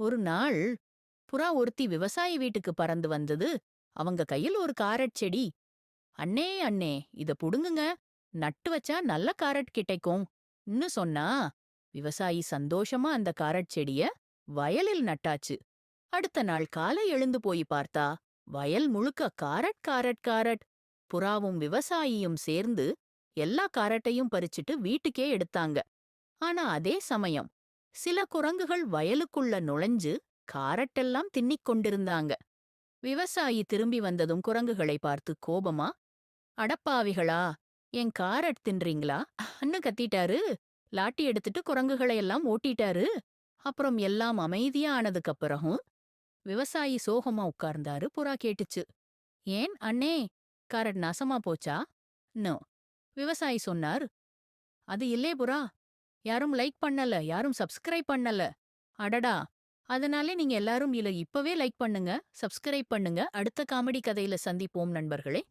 ஒரு நாள் புறா ஒருத்தி விவசாயி வீட்டுக்கு பறந்து வந்தது. அவங்க கையில் ஒரு காரட் செடி. அண்ணே அண்ணே இத புடுங்குங்க. நட்டு வச்சா நல்ல காரட் கிடைக்கும். ன்னு சொன்னா விவசாயி சந்தோஷமா அந்த காரட் செடிய வயலில் நட்டாச்சு. அடுத்த நாள் காலை எழுந்து போய் பார்த்தா வயல் முழுக்க காரட் காரட் காரட். புறாவும் விவசாயியும் சேர்ந்து எல்லா காரட்டையும் பறிச்சிட்டு வீட்டுக்கே எடுத்தாங்க. ஆனா அதே சமயம் சில குரங்குகள் வயலுக்குள்ள நுழைஞ்சு காரட்டெல்லாம் தின்னிக் கொண்டிருந்தாங்க. விவசாயி திரும்பி வந்ததும் குரங்குகளை பார்த்து கோபமா அடப்பாவிகளா என் காரட் தின்றீங்களா? அன்னு கத்திட்டாரு. லாட்டி எடுத்துட்டு குரங்குகளை எல்லாம் ஓட்டிட்டாரு. அப்புறம் எல்லாம் அமைதியா ஆனதுக்கு அப்புறமும் விவசாயி சோகமா உட்கார்ந்தாரு. புறா கேட்டுச்சு ஏன் அண்ணே காரட் நாசமா போச்சா? நோ விவசாயி சொன்னார் அது இல்லே புறா. யாரும் லைக் பண்ணல யாரும் சப்ஸ்கிரைப் பண்ணல. அடடா! அதனாலே நீங்க எல்லாரும் இல இப்பவே லைக் பண்ணுங்க சப்ஸ்கிரைப் பண்ணுங்க. அடுத்த காமெடி கதையில சந்திப்போம் நண்பர்களே.